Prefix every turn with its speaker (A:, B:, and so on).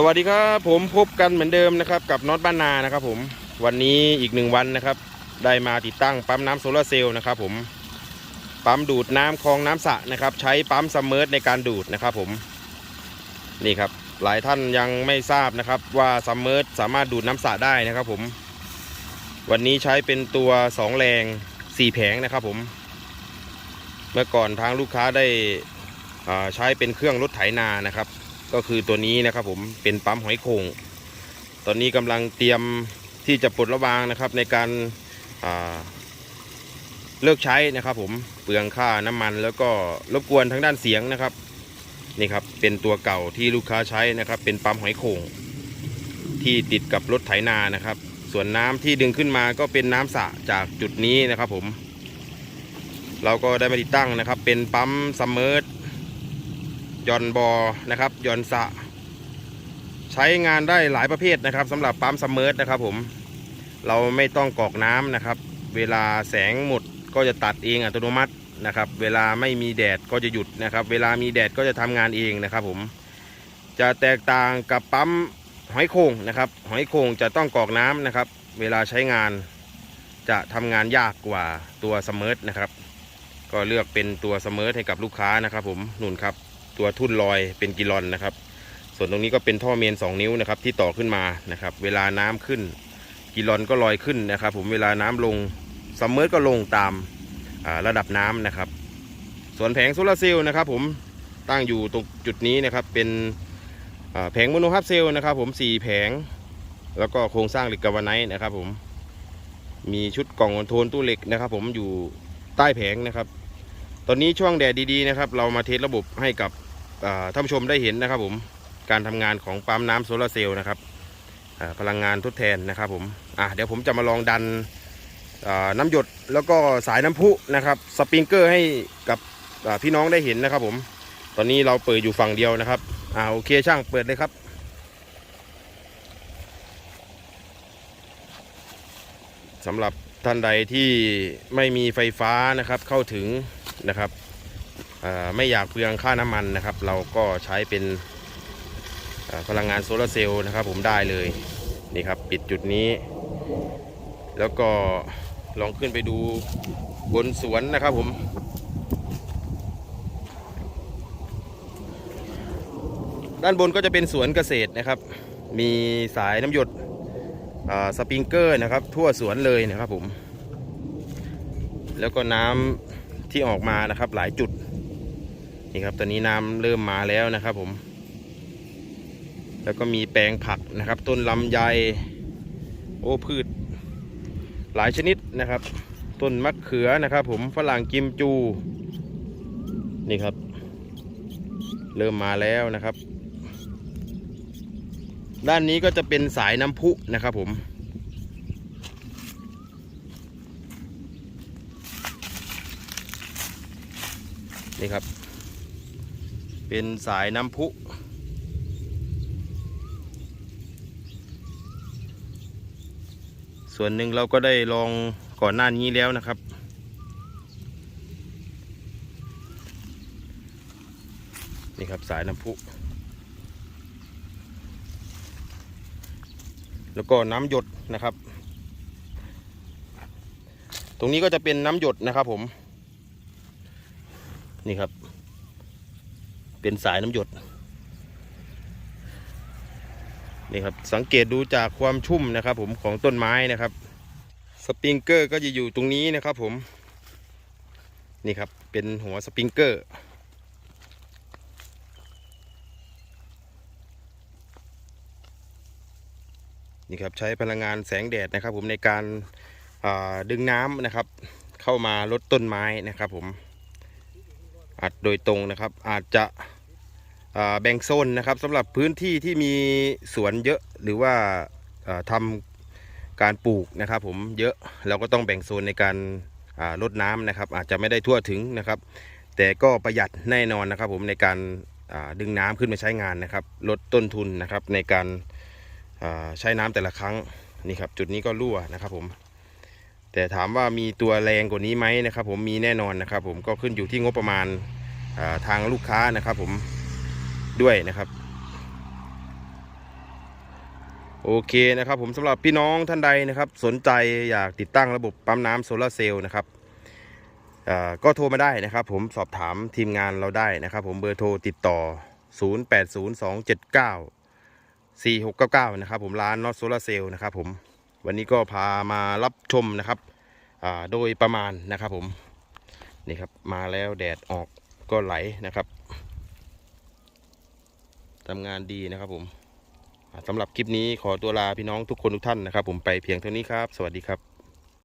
A: สวัสดีครับผมพบกันเหมือนเดิมนะครับกับน็อตบ้านนานะครับผมวันนี้อีกหนึ่งวันนะครับ ได้มาติดตั้งปั๊มน้ำโซลาร์เซลล์นะครับผมปั๊มดูดน้ำคลองน้ำสระนะครับ ใช้ปั๊มซัมเมอร์ในการดูดนะครับผมนี่ครับหลายท่านยังไม่ทราบนะครับว่าซัมเมอร์สามารถดูดน้ำสระได้นะครับผมวันนี้ใช้เป็นตัวสองแรงสี่แผงนะครับผม เมื่อก่อนทางลูกค้าได้ใช้เป็นเครื่องรถไถนานะครับ ก็คือตัวนี้นะครับผมเป็นปั๊มหอยโขงตอนนี้กำลังเตรียมที่จะปลดระวางนะครับในการเลิกใช้นะครับ ผมเปลืองค่าน้ำมัน แล้วก็รบกวนทางด้านเสียงนะครับนี่ครับเป็นตัวเก่าที่ลูกค้าใช้นะครับ เป็นปั๊มหอยโขงที่ติดกับรถไถนานะครับ ส่วนน้ำที่ดึงขึ้นมาก็เป็นน้ำสระจากจุดนี้นะครับผม เราก็ได้มาติดตั้งนะครับ เป็นปั๊มซัมเมอร์ ย่อนบอนะครับหย่อนสะ ใช้งานได้หลายประเภทนะครับสำหรับปั๊มซัมเมอร์นะครับผมเราไม่ต้องกอกน้ำนะครับ เวลาแสงหมดก็จะตัดเองอัตโนมัตินะครับ เวลาไม่มีแดดก็จะหยุดนะครับ เวลามีแดดก็จะทำงานเองนะครับผมจะแตกต่างกับปั๊มหอยโข่งนะครับหอยโข่งจะต้องกรอกน้ำนะครับ เวลาใช้งานจะทำงานยากกว่าตัวซัมเมอร์นะครับ ก็เลือกเป็นตัวซัมเมอร์ให้กับลูกค้านะครับผมนุ่นครับ ตัวทุ่นลอยเป็นกิลอนนะครับ ส่วนตรงนี้ก็เป็นท่อเมน 2 นิ้วนะครับที่ต่อขึ้นมานะครับ เวลาน้ำขึ้น กิลอนก็ลอยขึ้นนะครับ ผมเวลาน้ำลงซัมเมอร์ก็ลงตามาระดับน้ำนะครับ ส่วนแผงโซลาร์เซลล์นะครับ ผมตั้งอยู่ตรงจุดนี้นะครับ เป็นแผงโมโนฮับเซลล์นะครับ ผม4แผง แล้วก็โครงสร้างเหล็กกาวไนท์นะครับ ผมมีชุดกล่องคอนโทรลตู้เหล็กนะครับ ผมอยู่ใต้แผงนะครับ ตอนนี้ช่วงแดดดีๆนะครับ เรามาเทสระบบให้กับ ท่านผู้ชมได้เห็นนะครับผมการทำงานของปั๊มน้ำโซลาร์เซลล์นะครับพลังงานทดแทนนะครับผมอะเดี๋ยวผมจะมาลองดันน้ำหยดแล้วก็สายน้ำพุนะครับสปริงเกอร์ให้กับพี่น้องได้เห็นนะครับผมตอนนี้เราเปิดอยู่ฝั่งเดียวนะครับอ่าโอเคช่างเปิดเลยครับสำหรับท่านใดที่ไม่มีไฟฟ้านะครับเข้าถึงนะครับ ไม่อยากเปลืองค่าน้ำมันนะครับ เราก็ใช้เป็นพลังงานโซลาร์เซลล์นะครับ ผมได้เลยนี่ครับปิดจุดนี้ แล้วก็ลองขึ้นไปดูบนสวนนะครับผมด้านบนก็จะเป็นสวนเกษตรนะครับ มีสายน้ำหยดสปริงเกอร์นะครับ ทั่วสวนเลยนะครับผม แล้วก็น้ำที่ออกมานะครับหลายจุด นี่ครับตอนนี้น้ำเริ่มมาแล้วนะครับผม แล้วก็มีแปลงผักนะครับ ต้นลำไยโอ้พืช หลายชนิดนะครับ ต้นมะเขือนะครับ ผมฝรั่งกิมจูนี่ครับ เริ่มมาแล้วนะครับ ด้านนี้ก็จะเป็นสายน้ำพุนะครับผมนี่ครับ เป็นสายน้ำพุ ส่วนหนึ่งเราก็ได้ลองก่อนหน้านี้แล้วนะครับ นี่ครับสายน้ำพุ แล้วก็น้ำหยดนะครับ ตรงนี้ก็จะเป็นน้ำหยดนะครับผม นี่ครับ เป็นสายน้ำหยดนี่ครับสังเกตดูจากความชุ่มนะครับ ผมของต้นไม้นะครับ สปริงเกอร์ก็จะอยู่ตรงนี้นะครับ ผมนี่ครับเป็นหัวสปริงเกอร์นี่ครับใช้พลังงานแสงแดดนะครับ ผมในการาดึงน้ำนะครับ เข้ามาลดต้นไม้นะครับ ผม อัดโดยตรงนะครับ อาจจะแบ่งโซนนะครับสำหรับพื้นที่ที่มีสวนเยอะหรือว่าทำการปลูกนะครับ ผมเยอะเราก็ต้องแบ่งโซนในการลดน้ำนะครับ อาจจะไม่ได้ทั่วถึงนะครับ แต่ก็ประหยัดแน่นอนนะครับ ผมในการดึงน้ำขึ้นมาใช้งานนะครับ ลดต้นทุนนะครับในการใช้น้ำแต่ละครั้งนี่ครับจุดนี้ก็รั่วนะครับผม แต่ถามว่ามีตัวแรงกว่านี้ไหมนะครับ ผมมีแน่นอนนะครับ ผมก็ขึ้นอยู่ที่งบประมาณทางลูกค้านะครับ ผมด้วยนะครับโอเคนะครับผมสำหรับพี่น้องท่านใดนะครับ สนใจอยากติดตั้งระบบปั๊มน้ำโซลาร์เซลล์นะครับก็โทรมาได้นะครับ ผมสอบถามทีมงานเราได้นะครับ ผมเบอร์โทรติดต่อ 0802794699 นะครับผมร้านนอตโซลาร์เซลล์นะครับผม วันนี้ก็พามารับชมนะครับโดยประมาณนะครับผมนี่ครับมาแล้วแดดออกก็ไหลนะครับทำงานดีนะครับผมสำหรับคลิปนี้ขอตัวลาพี่น้องทุกคนทุกท่านนะครับ ผมไปเพียงเท่านี้ครับ สวัสดีครับ